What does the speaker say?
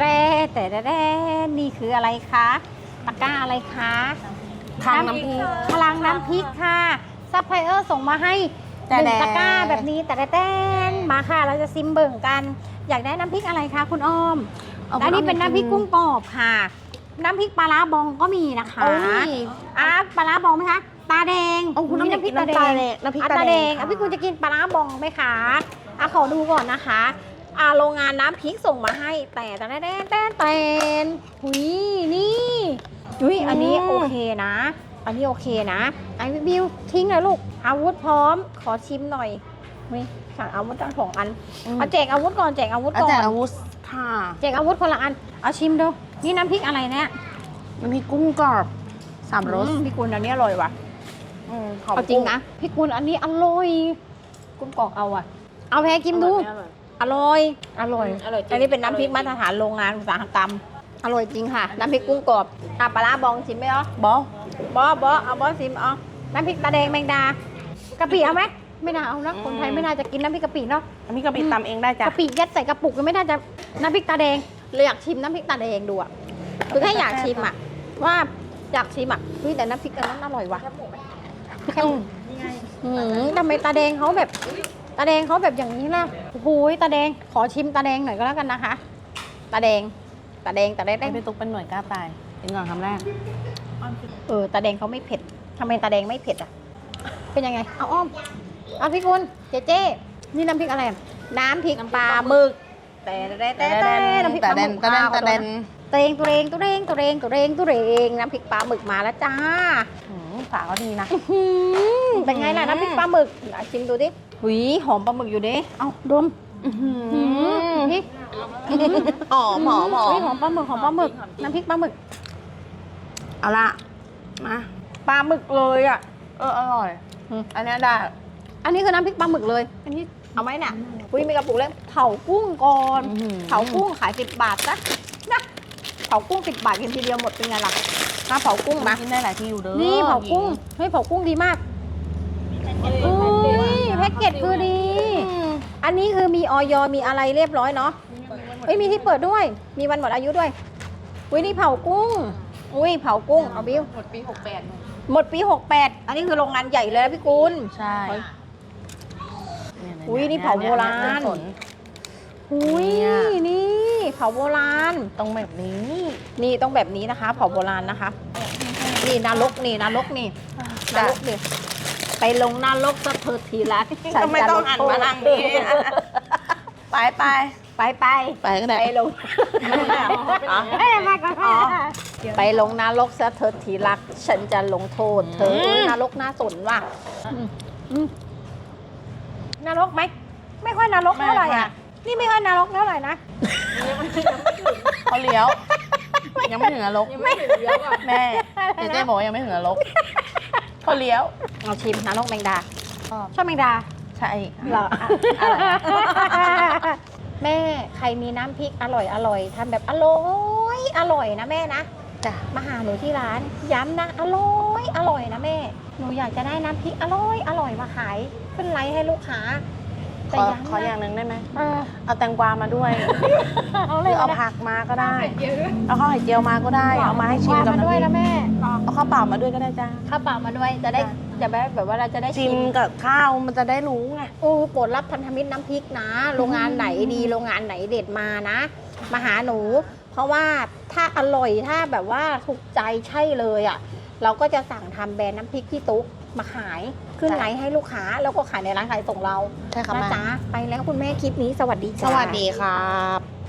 แต่แต่แต่แต่นี่คืออะไรคะตะกร้าอะไรคะทางน้ำพริกพลังน้ำพริกค่ะซัพพลายเออร์ส่งมาให้หนึ่งตะกร้าแบบนี้แต่แต่แต่มาค่ะ เราจะซิมเบิ่งกัน อยากได้น้ำพริกอะไรคะคุณอ้อมอาและนี่เป็นน้ำพริกกุ้งกรอบค่ะ น้ำพริกปลาร้าบองก็มีนะคะอ้ยอะปลาร้าบองไหมคะตาแดงเอาคุณน้ำอยากกินน้ำตาแดงน้ำพริกตาแดงอะพี่คุณจะกินปลาร้าบองไหมคะอะขอดูก่อนนะคะ อะโรงงานน้ำพริกส่งมาให้ แต่แต่แต่แต่แต่แต่หุยนี่อุ้ยอันนี้โอเคนะ อันนี้โอเคนะไอ้บิวทิ้งเลยลูก อาวุธพร้อม ขอชิมหน่อยเฮ้ยสั่งอาวุธตั้งสองอันเอาแจกอาวุธก่อนแจกอาวุธอาก่อจารนย์อาวุธค่ะแจกอาวุธคนละอัน เอาชิมดูนี่น้ำพริกอะไรเนี่ยน้ำพริกกุ้งกรอบสามรสอืพี่กุลอันนี้อร่อยว่ะอืมหอมเอาจริงนะพี่กุลอันนี้อร่อยกุ้งกรอกเอาอะ เอาแพ้กิมดู อร่อย อร่อย อร่อยจริงอันนี้เป็นน้ำพริกมาตรฐานโรงงานอุตสาหกรรม อร่อยจริงค่ะ น้ำพริกกุ้งกรอบอะปลาร้าบองชิมไหมอ๋อบอบอบอเอาบอชิมเอาน้ำพริกตาแดงแมงดากะปิเอาไหมไม่น่าเอานะคนไทยไม่น่าจะกินน้ำพริกกะปิเนาะน้ำพริกกะปิตำเองได้จ้ะกะปิยัดใส่กระปุกก็ไม่น่าจะน้ำพริกตาแดงเลยอยากชิมน้ำพริกตาแดงดูอะคือแค่อยากชิมอะว่าอยากชิมอะเฮ้ยแต่น้ำพริกอันนั้นอร่อยว่ะแค่อืมทำไมตาแดงเขาแบบ ตาแดงเขาแบบอย่างนี้ล่ะโอ้โหตาแดงขอชิมตาแดงหน่อยก็แล้วกันนะคะ ตาแดง ตาแดงตาแดงให้พี่ตุ๊กเป็นหน่วยกล้าตายเป็นก่อนคำแรกเออตาแดงเขาไม่เผ็ดทำไมตาแดงไม่เผ็ดอะ เป็นยังไง เอาอ้อมเอาพี่กุลเจเจนี่น้ำพริกอะไรอะน้ำพริกปลาหมึกแต่แต่แต่แต่น้ำพริกปแต่ลาหเด่มึนกแต่เด่นแต่เด่นตัวเองตัวเองตัวเองตัวเองตัวเองตัวเองน้ำพริกปลาหมึกมาแล้วจ้าหืมฝาเขาดีนะหืมเป็นไงล่ะน้ำพริกปลาหมึกอะชิมดูดิ หุยหอมปลาหมึกอยู่ดิเอาดมหืมพริกหอมหอมหอเฮ้ยมหอมปลาหมึกหอมปลาหมึกน้ำพริกปลาหมึก เอาละมาปลาหมึกเลยอะ เอออร่อยอืมอันเนี้ยได้ อันนี้คือน้ำพริกปลาหมึกเลย อันนี้เอาไหมเนี่ยอุ้ยมีกระปุกเล็กเผากุ้งก่อนอื้อหือเผากุ้งขายสิบบาทนะนะเผากุ้งสิบบาทกินทีเดียวหมดเป็นไงล่ะมาเผากุ้งมากินได้หลายที่อยู่เด้อนี่เผากุ้งเฮ้ยเผากุ้งดีมากอุ้ยแพ็กเกจคือดี อืม อั นนี้คือมีออยมีอะไรเรียบร้อยเนาะเอ้ยมีที่เปิดด้วย มีวันหมดอายุด้วยอุ้ยนี่เผากุ้ง อุ้ยเผากุ้งเอาบิวหมดปีหกแปดหมดปี 68 อันนี้คือโรงงานใหญ่เลยนะพี่กุลใช่เฮ้ยเๆๆอุ๊ยนี่เผาโบราณเนี่ยเนี่ยอุ้ยเนี่ยนี่เผาโบราณตรงแบบนี้ นี่ต้องแบบนี้นะคะ เผาโบราณนะคะ นี่นรกนี่นรกนี่นรกนี่ ไปลงนรกสะเถิดทีละทำไมต้องหันมาทางนี้ไปไปไปไปไปก็ได้ ไปลงไปมาก่อนอ๋อ ไปลงนรกสะเถิดทีรัก ฉันจะลงโทษ เธออืมนรกน่าสนว่ะอืมอืมนรกไหมไม่ค่อยนรกเท่าไหร่อะนี่ไม่ค่อยนรกเท่าไหร่นะเขาเลี้ยว ยังไม่ถึงนรก ยังไม่ถึงเยอะอะแม่เจ๊เจ๊บอกว่ายังไม่ถึงนรกเขาเลี้ยว เอาชิมนรกแมงดา ชอบชอบแมงดาใช่เหรออะไรแม่ใครมีน้ำพริกอร่อยอร่อยทำแบบอร่อยอร่อยนะแม่นะ จ้ะ มาหาหนูที่ร้าน ย้ำนะอร่อยอร่อยนะแม่ หนูอยากจะได้น้ำพริกอร่อยอร่อยมาขายขึ้นไลฟ์ให้ลูกค้าขแต่อย้ำขออย่างนะหนึ่งได้ไหม เออเอาแตงกวามาด้วยเอาหเลรืยอเอานะผักมาก็ได้เยอะด้วยเอาข้าวไข่เจียวมาก็ได้ เอามาให้ชิมกับมาน้ำพด้วยริกนะแม่เอาข้าวเปล่ามาด้วยก็ได้จ้าข้าวเปล่ามาด้วยจะได้ จะได้แบบว่าเราจะได้ชิมกับข้าวมันจะได้รู้ไงโอ้โปรดรับพันธมิตรน้ำพริกนะ โรงงานไหนดีโรงงานไหนเด็ดมานะ มาหาหนู เพราะว่าถ้าอร่อยถ้าแบบว่าถูกใจใช่เลยอะ เราก็จะสั่งทำแบรนด์น้ำพริกพี่ตุ๊กมาขายขึ้นจ้ะไลน์ให้ลูกค้าแล้วก็ขายในร้านขายส่งเราใช่ค่ะนะแม่จ๊ะไปแล้วคุณแม่คลิปนี้สวัสดีสจ้าวัสดีครับ